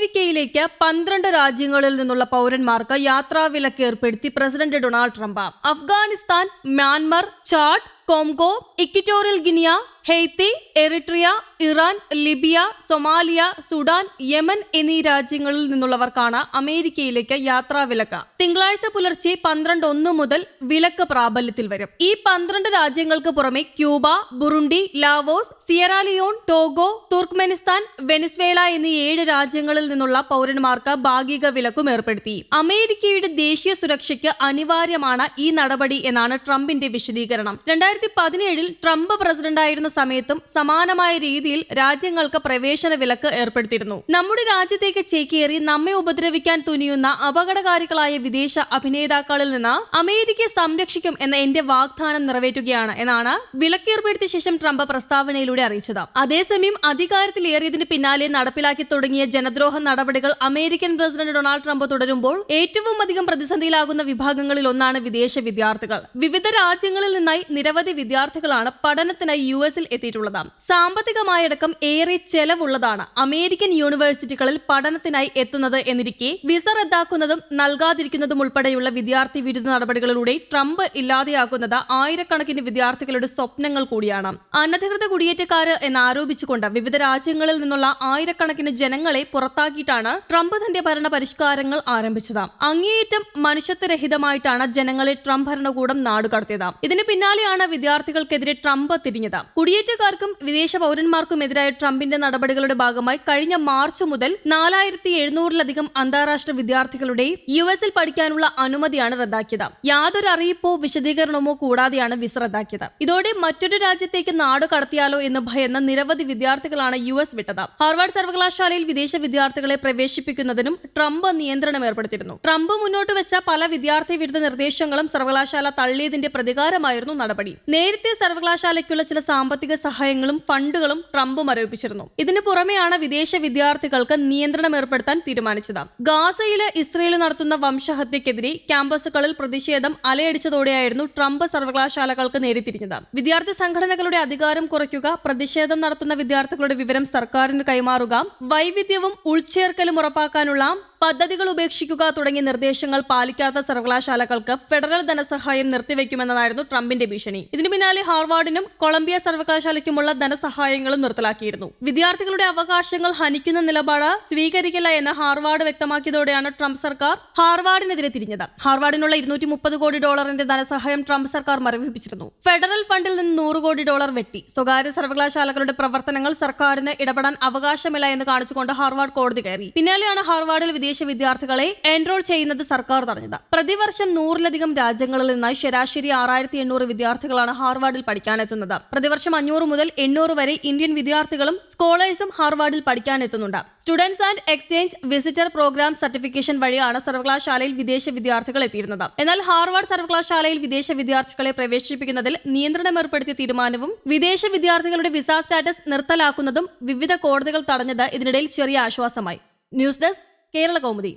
അമേരിക്കയിലേക്ക് പന്ത്രണ്ട് രാജ്യങ്ങളിൽ നിന്നുള്ള പൗരന്മാർക്ക് യാത്രാവിലക്ക് ഏർപ്പെടുത്തി president Donald Trump. Afghanistan Myanmar Chad Congo Equatorial Guinea Haiti Eritrea Iran Libya Somalia Sudan Yemen എന്നീ രാജ്യങ്ങളിൽ നിന്നുള്ളവർക്കാണ് അമേരിക്കയിലേക്ക് യാത്രാ വിലക്ക് തിങ്കളാഴ്ച പുലർച്ചെ പന്ത്രണ്ട് ഒന്ന് മുതൽ വിലക്ക് പ്രാബല്യത്തിൽ വരും. ഈ പന്ത്രണ്ട് രാജ്യങ്ങൾക്ക് പുറമെ Cuba Burundi Laos Sierra Leone Togo Turkmenistan Venezuela എന്നീ ഏഴ് രാജ്യങ്ങളിൽ നിന്നുള്ള പൗരന്മാർക്ക് ഭാഗിക വിലക്കും ഏർപ്പെടുത്തി. അമേരിക്കയുടെ ദേശീയ സുരക്ഷയ്ക്ക് അനിവാര്യമാണ് ഈ നടപടി എന്നാണ് ട്രംപിന്റെ വിശദീകരണം. രണ്ടായിരത്തി പതിനേഴിൽ ട്രംപ് പ്രസിഡന്റായിരുന്ന സമയത്തും സമാനമായ രീതിയിൽ രാജ്യങ്ങൾക്ക് പ്രവേശന വിലക്ക് ഏർപ്പെടുത്തിയിരുന്നു. നമ്മുടെ രാജ്യത്തേക്ക് ചേക്കേറി നമ്മെ ഉപദ്രവിക്കാൻ തുനിയുന്ന അപകടകാരികളായ വിദേശ അഭിനേതാക്കളിൽ നിന്ന് അമേരിക്കയെ സംരക്ഷിക്കും എന്ന എന്റെ വാഗ്ദാനം നിറവേറ്റുകയാണ് എന്നാണ് വിലക്കേർപ്പെടുത്തിയ ശേഷം ട്രംപ് പ്രസ്താവനയിലൂടെ അറിയിച്ചത്. അതേസമയം അധികാരത്തിലേറിയതിന് പിന്നാലെ നടപ്പിലാക്കി തുടങ്ങിയ ജനദ്രോഹ നടപടികൾ അമേരിക്കൻ പ്രസിഡന്റ് ഡൊണാൾഡ് ട്രംപ് തുടരുമ്പോൾ ഏറ്റവും അധികം പ്രതിസന്ധിയിലാകുന്ന വിഭാഗങ്ങളിൽ ഒന്നാണ് വിദേശ വിദ്യാർത്ഥികൾ. വിവിധ രാജ്യങ്ങളിൽ നിന്നായി നിരവധി വിദ്യാർത്ഥികളാണ് പഠനത്തിനായി യു എസിൽ എത്തിയിട്ടുള്ളത്. സാമ്പത്തികമായടക്കം ഏറെ ചെലവുള്ളതാണ് അമേരിക്കൻ യൂണിവേഴ്സിറ്റികളിൽ പഠനത്തിനായി എത്തുന്നത് എന്നിരിക്കെ വിസ റദ്ദാക്കുന്നതും നൽകാതിരിക്കുന്നതും ഉൾപ്പെടെയുള്ള വിദ്യാർത്ഥി വിരുദ്ധ നടപടികളിലൂടെ ട്രംപ് ഇല്ലാതെയാക്കുന്നത് ആയിരക്കണക്കിന് വിദ്യാർത്ഥികളുടെ സ്വപ്നങ്ങൾ കൂടിയാണ്. അനധികൃത കുടിയേറ്റക്കാര് എന്നാരോപിച്ചുകൊണ്ട് വിവിധ രാജ്യങ്ങളിൽ നിന്നുള്ള ആയിരക്കണക്കിന് ജനങ്ങളെ പുറത്താക്കിയിട്ടാണ് ട്രംപ് തന്റെ ഭരണ പരിഷ്കാരങ്ങൾ ആരംഭിച്ചത്. അങ്ങേയറ്റം മനുഷ്യത്വരഹിതമായിട്ടാണ് ജനങ്ങളെ ട്രംപ് ഭരണകൂടം നാടുകടത്തിയത്. ഇതിന് പിന്നാലെയാണ് വിദ്യാർത്ഥികൾക്കെതിരെ ട്രംപ് തിരിഞ്ഞത്. കുടിയേറ്റക്കാർക്കും വിദേശ പൗരന്മാർക്കുമെതിരായ ട്രംപിന്റെ നടപടികളുടെ ഭാഗമായി കഴിഞ്ഞ മാർച്ച് മുതൽ നാലായിരത്തി എഴുന്നൂറിലധികം അന്താരാഷ്ട്ര വിദ്യാർത്ഥികളുടെ യു എസിൽ പഠിക്കാനുള്ള അനുമതിയാണ് റദ്ദാക്കിയത്. യാതൊരു അറിയിപ്പോ വിശദീകരണമോ കൂടാതെയാണ് വിസ റദ്ദാക്കിയത്. ഇതോടെ മറ്റൊരു രാജ്യത്തേക്ക് നാട് കടത്തിയാലോ എന്ന് ഭയന്ന നിരവധി വിദ്യാർത്ഥികളാണ് യു എസ് വിട്ടത്. ഹാർവാർഡ് സർവകലാശാലയിൽ വിദേശ വിദ്യാർത്ഥികളെ പ്രവേശിപ്പിക്കുന്നതിനും ട്രംപ് നിയന്ത്രണം ഏർപ്പെടുത്തിയിരുന്നു. ട്രംപ് മുന്നോട്ട് വെച്ച പല വിദ്യാർത്ഥി വിരുദ്ധ നിർദ്ദേശങ്ങളും സർവകലാശാല തള്ളിയതിന്റെ പ്രതികാരമായിരുന്നു നടപടി. നേരത്തെ സർവകലാശാലയ്ക്കുള്ള ചില സാമ്പത്തിക സഹായങ്ങളും ഫണ്ടുകളും ട്രംപ് മരവിപ്പിച്ചിരുന്നു ഇതിന് പുറമെയാണ് വിദേശ വിദ്യാർത്ഥികൾക്ക് നിയന്ത്രണം ഏർപ്പെടുത്താൻ തീരുമാനിച്ചത്. ഗാസയിലെ ഇസ്രയേൽ നടത്തുന്ന വംശഹത്യക്കെതിരെ ക്യാമ്പസുകളിൽ പ്രതിഷേധം അലയടിച്ചതോടെയായിരുന്നു ട്രംപ് സർവകലാശാലകൾക്ക് നേരിട്ടിരിക്കുന്നത് വിദ്യാർത്ഥി സംഘടനകളുടെ അധികാരം കുറയ്ക്കുക പ്രതിഷേധം നടത്തുന്ന വിദ്യാർത്ഥികളുടെ വിവരം സർക്കാരിന് കൈമാറുക വൈവിധ്യവും ഉൾച്ചേർക്കലും ഉറപ്പാക്കാനുള്ള പദ്ധതികൾ ഉപേക്ഷിക്കുക തുടങ്ങിയ നിർദ്ദേശങ്ങൾ പാലിക്കാത്ത സർവകലാശാലകൾക്ക് ഫെഡറൽ ധനസഹായം നിർത്തിവെക്കുമെന്നതായിരുന്നു ട്രംപിന്റെ ഭീഷണി. ഇതിനു പിന്നാലെ ഹാർവാർഡിനും കൊളംബിയ സർവകലാശാലയ്ക്കുമുള്ള ധനസഹായങ്ങളും നിർത്തലാക്കിയിരുന്നു. വിദ്യാർത്ഥികളുടെ അവകാശങ്ങൾ ഹനിക്കുന്ന നിലപാട് സ്വീകരിക്കില്ല എന്ന് ഹാർവാർഡ് വ്യക്തമാക്കിയതോടെയാണ് ട്രംപ് സർക്കാർ ഹാർവാർഡിനെതിരെ തിരിഞ്ഞത്. ഹാർവാർഡിനുള്ള ഇരുന്നൂറ്റി മുപ്പത് കോടി ഡോളറിന്റെ ധനസഹായം ട്രംപ് സർക്കാർ മരവിപ്പിച്ചിരുന്നു. ഫെഡറൽ ഫണ്ടിൽ നിന്ന് നൂറ് കോടി ഡോളർ വെട്ടി. സ്വകാര്യ സർവകലാശാലകളുടെ പ്രവർത്തനങ്ങൾ സർക്കാരിന് ഇടപെടാൻ അവകാശമില്ല എന്ന് കാണിച്ചുകൊണ്ട് ഹാർവാർഡ് കോടതി കയറി. പിന്നാലെയാണ് ഹാർവാർഡിൽ വിദേശ വിദ്യാർത്ഥികളെ എൻറോൾ ചെയ്യുന്നത് സർക്കാർ തടഞ്ഞത്. പ്രതിവർഷം നൂറിലധികം രാജ്യങ്ങളിൽ നിന്നായി ശരാശരി ആറായിരത്തി എണ്ണൂറ് വിദ്യാർത്ഥികളാണ് ഹാർവാർഡിൽ പഠിക്കാനെത്തുന്നത്. പ്രതിവർഷം അഞ്ഞൂറ് മുതൽ എണ്ണൂറ് വരെ ഇന്ത്യൻ വിദ്യാർത്ഥികളും സ്കോളേഴ്സും ഹാർവാർഡിൽ പഠിക്കാനെത്തുന്നുണ്ട്. Students and exchange visitor program certification വഴിയാണ് സർവകലാശാലയിൽ വിദേശ വിദ്യാർത്ഥികൾ എത്തിയിരുന്നത്. എന്നാൽ ഹാർവാർഡ് സർവകലാശാലയിൽ വിദേശ വിദ്യാർത്ഥികളെ പ്രവേശിപ്പിക്കുന്നതിൽ നിയന്ത്രണം ഏർപ്പെടുത്തിയ തീരുമാനവും വിദേശ വിദ്യാർത്ഥികളുടെ വിസ സ്റ്റാറ്റസ് നിർത്തലാക്കുന്നതും വിവിധ കോടതികൾ തടഞ്ഞത് ഇതിനിടയിൽ ചെറിയ ആശ്വാസമായി. News desk Kerala Kaumudi